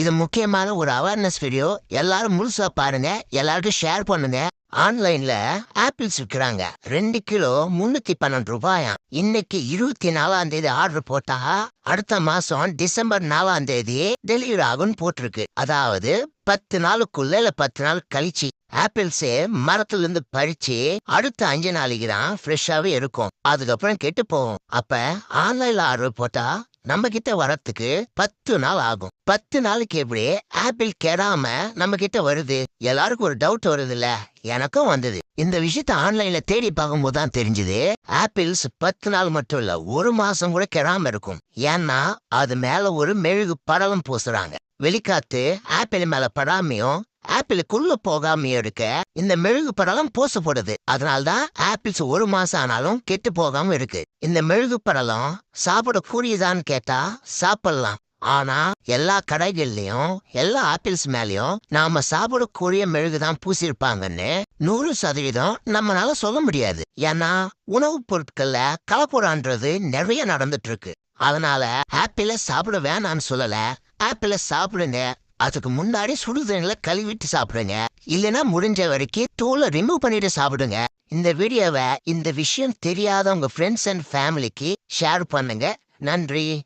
இது முக்கியமான ஒரு அவேர்னஸ் வீடியோ எல்லாரும் முழுசா பாருங்க. எல்லாருக்கும் ஷேர் பண்ணுங்க. ஆன்லைன்ல ஆப்பிள்ஸ் விற்கிறாங்க. ரெண்டு கிலோ முன்னூத்தி பன்னெண்டு ரூபாயாம் இன்னைக்கு இருபத்தி நாலாம் தேதி ஆர்டர் போட்டா அடுத்த மாசம் டிசம்பர் நாலாம் தேதி டெலிவரி ஆகும்னு போட்டிருக்கு. அதாவது பத்து நாளுக்குள்ள இல்ல பத்து நாள் கழிச்சு ஆப்பிள்ஸே மரத்துல இருந்து பறிச்சு அடுத்த அஞ்சு நாளைக்கு தான் ஃப்ரெஷ்ஷாவே இருக்கும். அதுக்கப்புறம் கெட்டு போகும். அப்ப ஆன்லைன்ல ஆர்டர் போட்டா நம்ம கிட்ட வரத்துக்கு பத்து நாள் ஆகும். பத்து நாளைக்கு எப்படி ஆப்பிள் கெடாம நம்ம கிட்ட வருது? எல்லாருக்கும் ஒரு டவுட் வருது இல்ல எனக்கும் வந்தது. இந்த விஷயத்த ஆன்லைன்ல தேடி பார்க்கும்போது தான் தெரிஞ்சது ஆப்பிள்ஸ் பத்து நாள் மட்டும் இல்ல ஒரு மாசம் கூட கெடாம இருக்கும். ஏன்னா அது மேல ஒரு மெழுகு படலம் பூசுறாங்க. வெளிக்காத்து ஆப்பிள் மேல படாமையும் ஆப்பிளுக்குள்ள போகாம இருக்க இந்த மெழுகு படலம் பூசப்படுது. அதனால்தான் ஆப்பிள்ஸ் ஒரு மாசம் ஆனாலும் கெட்டு போகாம இருக்கு. இந்த மெழுகு படலம் சாப்பிடக்கூடியதான்னு கேட்டா சாப்பிடலாம். ஆனா எல்லா கடைகள்லயும் எல்லா ஆப்பிள்ஸ் மேலயும் நாம சாப்பிடக்கூடிய மெழுகு தான் பூசியிருப்பாங்கன்னு நூறு சதவீதம் நம்மளால சொல்ல முடியாது. ஏன்னா உணவுப் பொருட்கள்ல கலப்புறான்றது நிறைய நடந்துட்டு இருக்கு. அதனால ஆப்பிள சாப்பிட வேணாம்னு சொல்லல. ஆப்பிள சாப்பிடுங்க அதுக்கு முன்னாடி சுடுதண்ணில கழுவிட்டு சாப்பிடுங்க. இல்லைன்னா முடிஞ்ச வரைக்கும் தோலை ரிமூவ் பண்ணிட்டு சாப்பிடுங்க. இந்த வீடியோவை இந்த விஷயம் தெரியாத உங்க ஃப்ரெண்ட்ஸ் அண்ட் ஃபேமிலிக்கு ஷேர் பண்ணுங்க. நன்றி.